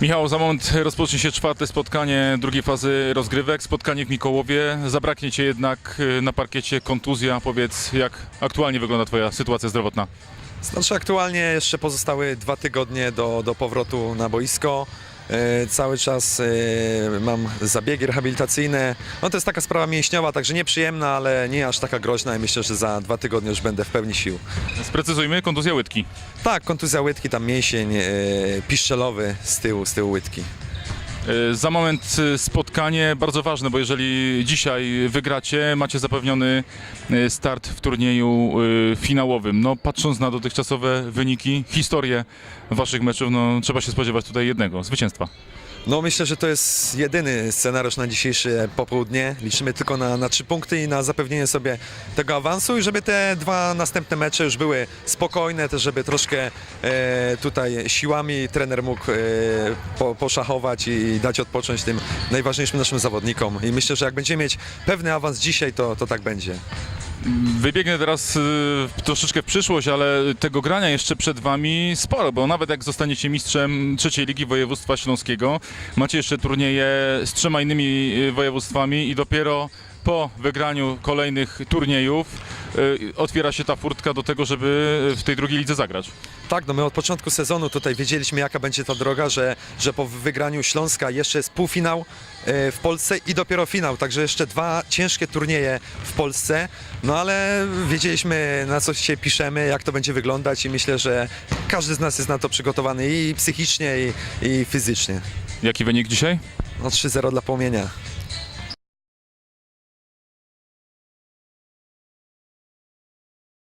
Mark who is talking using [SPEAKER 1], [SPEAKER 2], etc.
[SPEAKER 1] Michał, za moment rozpocznie się czwarte spotkanie drugiej fazy rozgrywek, spotkanie w Mikołowie. Zabraknie Cię jednak y, na parkiecie kontuzja. Powiedz, jak aktualnie wygląda Twoja sytuacja zdrowotna?
[SPEAKER 2] Znaczy aktualnie jeszcze pozostały dwa tygodnie do, do powrotu na boisko. E, cały czas e, mam zabiegi rehabilitacyjne. No to jest taka sprawa mięśniowa, także nieprzyjemna, ale nie aż taka groźna i myślę, że za dwa tygodnie już będę w pełni sił.
[SPEAKER 1] Sprecyzujmy, kontuzja łydki.
[SPEAKER 2] Tak, kontuzja łydki, tam mięsień e, piszczelowy z tyłu, z tyłu łydki.
[SPEAKER 1] Y, Za moment y, spotkanie bardzo ważne, bo jeżeli dzisiaj wygracie, macie zapewniony y, start w turnieju finałowym. No, patrząc na dotychczasowe wyniki, historię waszych meczów, no, trzeba się spodziewać tutaj jednego, zwycięstwa.
[SPEAKER 2] No myślę, że to jest jedyny scenariusz na dzisiejsze popołudnie. Liczymy tylko na, na trzy punkty i na zapewnienie sobie tego awansu i żeby te dwa następne mecze już były spokojne, też żeby troszkę e, tutaj siłami trener mógł e, po, poszachować i dać odpocząć tym najważniejszym naszym zawodnikom. I myślę, że jak będziemy mieć pewny awans dzisiaj, to, to tak będzie.
[SPEAKER 1] Wybiegnę teraz y, troszeczkę w przyszłość, ale tego grania jeszcze przed wami sporo, bo nawet jak zostaniecie mistrzem trzeciej ligi województwa śląskiego, macie jeszcze turnieje z trzema innymi y, województwami i dopiero po wygraniu kolejnych turniejów y, otwiera się ta furtka do tego, żeby w tej drugiej lidze zagrać.
[SPEAKER 2] Tak, no my od początku sezonu tutaj wiedzieliśmy, jaka będzie ta droga, że, że po wygraniu Śląska jeszcze jest półfinał e, w Polsce i dopiero finał, także jeszcze dwa ciężkie turnieje w Polsce, no ale wiedzieliśmy, na co się piszemy, jak to będzie wyglądać i myślę, że każdy z nas jest na to przygotowany i psychicznie, i, i fizycznie.
[SPEAKER 1] Jaki wynik dzisiaj?
[SPEAKER 2] No 3-0 dla Płomienia.